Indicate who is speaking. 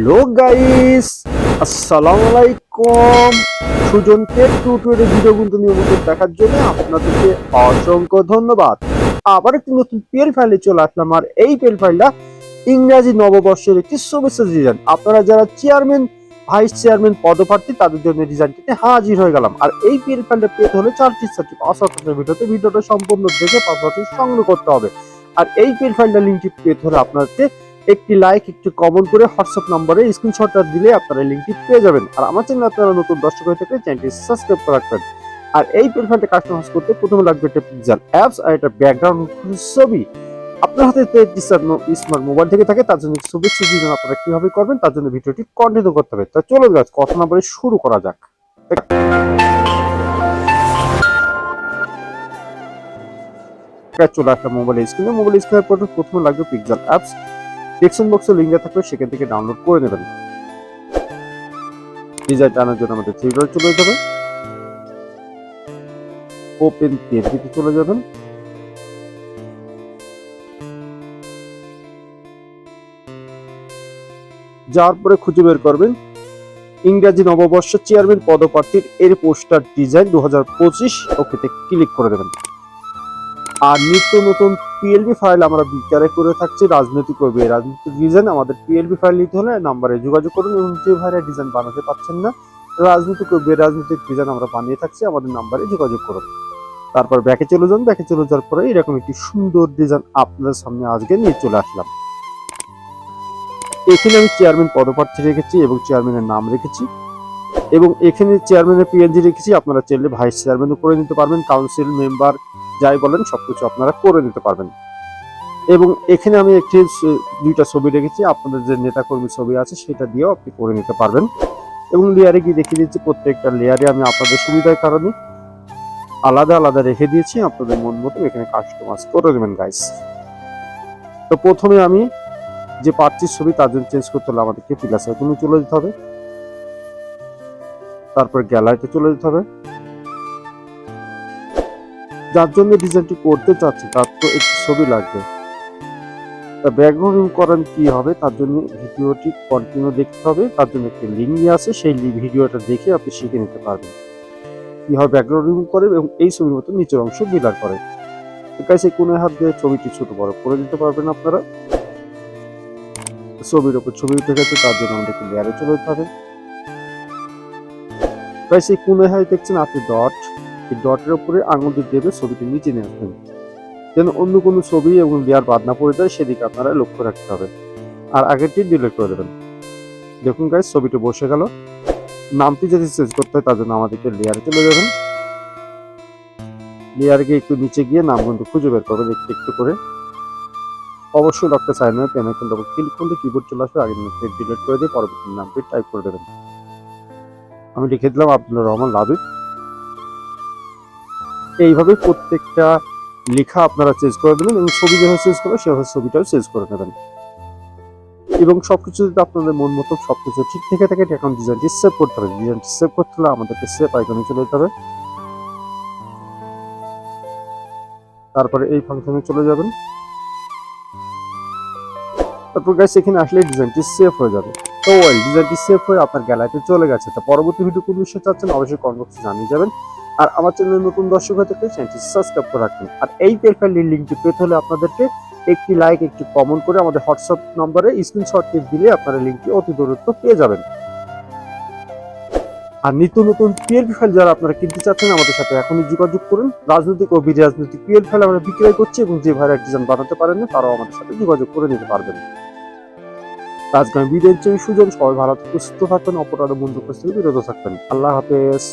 Speaker 1: Hello guys আসসালামু আলাইকুম Sujan take video কিন্তু নিয়মিত দেখার জন্য আপনাদেরকে অসংখ্য ধন্যবাদ। আবার একটি নতুন পিএল ফাইলে চলে আসলাম, আর এই পেল ফাইলটা ইংরাজি নববর্ষের একটি শুভেচ্ছা ডিজাইন আপনারা যারা চেয়ারম্যান ভাইস চেয়ারম্যান পদপ্রার্থী, তাদের জন্য ডিজাইন করতে হাজির হয়ে গেলাম। আর এই পিএল ফাইলটা পেতে হলে চারটি চারটি অসাধারণ ভিডিওতে ভিডিওটা সম্পূর্ণ দেখে পাশাপাশি সংগ্রহ করতে হবে। আর এই পিএল ফাইলটা লিঙ্কটি পেতে হলে আপনাদের একটি লাইক একটি কমেন্ট করে হোয়াটসঅ্যাপ নম্বরে স্ক্রিনশটটা দিলে আপনারা লিঙ্কটি পেয়ে যাবেন। আর আমার চ্যানেল আপনারা নতুন দর্শক হয়ে থাকলে চ্যানেলটি সাবস্ক্রাইব করে রাখবেন। আর এই প্ল্যাটফর্মটা কাস্টমাইজ করতে প্রথমে লাগবে একটা পিক্সেল অ্যাপস আর একটা ব্যাকগ্রাউন্ড ছবি। আপনার হাতে স্মার্ট মোবাইল থেকে থাকে, তার জন্য ছবি ছবি আপনারা কীভাবে করবেন, তার জন্য ভিডিওটি কন্টিনিউ করতে হবে। তা চলো গাছ কথা না শুরু করা যাক। চলে আসলাম মোবাইল স্ক্রিনে মোবাইল স্ক্রিনের পর প্রথমে লাগবে পিক্সেল অ্যাপস ডিসক্রিপশন বক্সে লিঙ্ক দেওয়া থাকবে, সেখান থেকে ডাউনলোড করে নেবেন। ডিজাইন টানার জন্য আমাদের থ্রি ডট চলে যাবে। ওপেন পিএনপিতে চলে যাবেন। যাওয়ার পরে খুঁজে বের করবেন ইংরাজি নববর্ষ চেয়ারম্যান পদপ্রার্থীর এর পোস্টার ডিজাইন দু হাজার পঁচিশ ওকেতে ক্লিক করে দেবেন। আর নিত্য নতুন পিএলবি ফাইল আমরা বিকারে করে থাকছি, রাজনৈতিক করবে রাজনৈতিক ডিজাইন আমাদের পিএলবি ফাইল নিতে হলে নাম্বারে যোগাযোগ করুন এবং যে ভাইরা ডিজাইন বানাতে পারছেন না, রাজনৈতিক করবে রাজনৈতিক ডিজাইন আমরা বানিয়ে থাকছি, আমাদের নাম্বারে যোগাযোগ করুন। তারপর ব্যাকে চলে যান, ব্যাকে চলে যাওয়ার পরে এরকম একটি সুন্দর ডিজাইন আপনাদের সামনে আজকে নিয়ে চলে আসলাম। এখানে আমি চেয়ারম্যান পদপ্রার্থী রেখেছি এবং চেয়ারম্যানের নাম রেখেছি। এবং এখানে চেয়ারম্যানের পিএনজি রেখেছি, আপনারা চাইলে ভাইস চেয়ারম্যানও করে নিতে পারবেন কাউন্সিল মেম্বার যাই বলেন, সবকিছু আপনারা করে নিতে পারবেন। এবং এখানে আমি একটি দুইটা ছবি রেখেছি। আপনাদের যে নেতা কর্মী ছবি আছে, সেটা দিয়েও আপনি করে নিতে পারবেন। এবং লেয়ারে গিয়ে দেখিয়ে দিচ্ছি, প্রত্যেকটা লেয়ারে আমি আপনাদের সুবিধার কারণে আলাদা আলাদা রেখে দিয়েছি। আপনাদের মন মতো এখানে কাস্টমাইজ করে দেবেন গাইস তো প্রথমে আমি যে পার্টির ছবি, তার জন্য চেঞ্জ করতে হলে আমাদেরকে প্লাস চলে যেতে হবে। তারপর গ্যালারিতে চলে যেতে হবে। যার জন্য ডিজাইনটি করতে চাচ্ছি, তার তো একটি ছবি লাগবে। তা ব্যাকগ্রাউন্ড করেন কি হবে, তার জন্য ভিডিওটি কন্টিনিউ দেখতে হবে, তার জন্য একটি লিঙ্ক নিয়ে আছে, সেই ভিডিওটা দেখে আপনি শিখে নিতে পারবেন। কীভাবে ব্যাকগ্রাউন্ড রিমুভ করে এবং এই ছবির মতো নিচের অংশ বিলার করে। এই কোণের হাত দিয়ে ছবিটি ছোট বড় করে দিতে পারবেন আপনারা। ছবির উপর ছবি উঠে গেছে, তার জন্য আমাদেরকে লেয়ারে চলে যেতে হবে। এই কোণের হাত দেখছেন আপনি ডট এই ডটের উপরে আঙুল দিয়ে ছবিটি নিচে নিয়ে আসবেন। যেন অন্য কোনো ছবি এবং লেয়ার বাদ না পড়ে যায়, সেদিকে আপনারা লক্ষ্য রাখতে হবে। আর আগেরটি ডিলেট করে দেবেন। দেখুন গাইস ছবিটি বসে গেল। নামটি যদি চেঞ্জ করতে হয়, তার জন্য আমাদেরকে লেয়ারে চলে যাবেন। লেয়ারে গিয়ে একটু নিচে গিয়ে নাম কিন্তু খুঁজে বের করবেন একটু একটু করে। অবশ্যই ডক্টর হয়ে পেন কিন্তু ক্লিক করলে কিবোর্ড চলে আসবে। আগে ডিলিট করে দিয়ে পরবর্তী নামটি টাইপ করে দেবেন। আমি লিখে দিলাম আব্দুল রহমান লাবিব। এইভাবে প্রত্যেকটা লেখা আপনারা চেঞ্জ করে দেবেন এবং ছবি যেভাবে চেঞ্জ করবে সেভাবে ছবিটাও চেঞ্জ করে নেবেন। এবং সবকিছু যদি আপনাদের মন মতো সবকিছু ঠিক থেকে থাকে এখন ডিজাইনটি সেভ করতে হবে। ডিজাইনটি সেভ করতে হলে আমাদেরকে সেভ আইকনে চলে যেতে হবে। তারপরে এই ফাংশনে চলে যাবেন। তারপর গাইস এখানে আসলে ডিজাইনটি সেভ হয়ে যাবে। তো ওয়েল ডিজাইনটি সেভ হয়ে আপনার গ্যালারিতে চলে গেছে। তো পরবর্তী ভিডিও কোন বিষয়ে চাচ্ছেন, অবশ্যই কমেন্ট বক্সে জানিয়ে যাবেন। আর আমার চ্যানেলে নতুন দর্শক হয়ে থাকলে চ্যানেলটি সাবস্ক্রাইব করে রাখবেন। আর এই প্রোফাইলের লিঙ্কটি পেতে হলে আপনাদেরকে একটি লাইক একটি কমেন্ট করে আমাদের হোয়াটসঅ্যাপ নম্বরে স্ক্রিনশটটি দিলে আপনারা লিঙ্কটি অতি দূরত্ব পেয়ে যাবেন। আর নিত্য নতুন পিএলপি ফাইল যারা আপনারা কিনতে চাচ্ছেন, আমাদের সাথে এখনই যোগাযোগ করুন। রাজনৈতিক ও বিরাজনৈতিক পিএল ফাইল আমরা বিক্রয় করছি এবং যে ভাইরা ডিজাইন বানাতে পারেন না, তারাও আমাদের সাথে যোগাযোগ করে নিতে পারবেন। আজকে আমি বিদায় সুজন। সবাই ভালো থাকুন, সুস্থ থাকবেন অপরাধ বন্ধু বিরত থাকবেন। আল্লাহ হাফেজ।